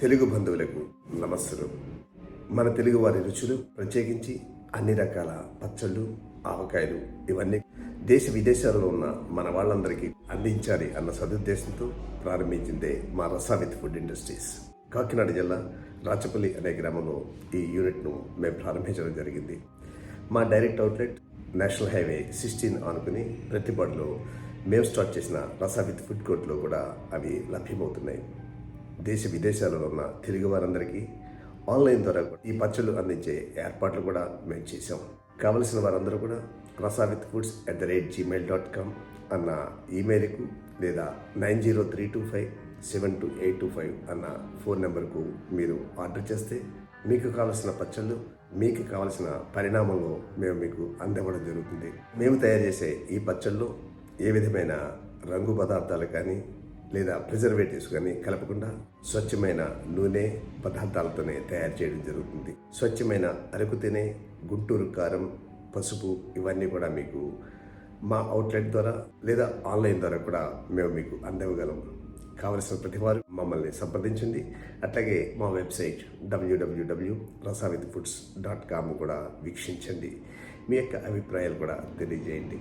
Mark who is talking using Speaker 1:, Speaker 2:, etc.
Speaker 1: తెలుగు బంధువులకు నమస్కారం. మన తెలుగు వారి రుచులు ప్రత్యేకించి అన్ని రకాల పచ్చళ్ళు ఆవకాయలు ఇవన్నీ దేశ విదేశాలలో ఉన్న మన వాళ్ళందరికీ అందించాలి అన్న సదుద్దేశంతో ప్రారంభించిందే మా Rasa with food industries. Kakinada జిల్లా రాచపల్లి అనే గ్రామంలో ఈ యూనిట్ను మేము ప్రారంభించడం జరిగింది. మా direct outlet national highway sixteen ఆనుకుని ప్రతిపాడులో మేము స్టార్ట్ చేసిన రసా విత్ ఫుడ్ కోర్ట్లో కూడా అవి లభ్యమవుతున్నాయి. దేశ విదేశాలలో ఉన్న తెలుగు వారందరికీ ఆన్లైన్ ద్వారా ఈ పచ్చళ్ళు అందించే ఏర్పాట్లు కూడా మేము చేసాం కావలసిన వారందరూ కూడా Rasa with foods at the rate Gmail dot com అన్న ఈమెయిల్కు లేదా nine zero three two five seven two eight two five అన్న ఫోన్ నెంబర్కు మీరు ఆర్డర్ చేస్తే మీకు కావలసిన పచ్చళ్ళు మీకు కావలసిన పరిణామంలో మేము మీకు అందివ్వడం జరుగుతుంది. మేము తయారు చేసే ఈ పచ్చళ్ళు ఏ విధమైన రంగు పదార్థాలు కానీ లేదా ప్రిజర్వేటివ్స్ కానీ కలపకుండా స్వచ్ఛమైన నూనె పదార్థాలతోనే తయారు చేయడం జరుగుతుంది. స్వచ్ఛమైన అరకు తినే గుంటూరు కారం పసుపు ఇవన్నీ కూడా మీకు మా అవుట్లెట్ ద్వారా లేదా ఆన్లైన్ ద్వారా కూడా మేము మీకు అందివ్వగలం. కావలసిన ప్రతి వారు మమ్మల్ని సంప్రదించండి. అట్లాగే మా website W W W Rasavit foods dot com కూడా వీక్షించండి. మీ యొక్క అభిప్రాయాలు కూడా తెలియజేయండి.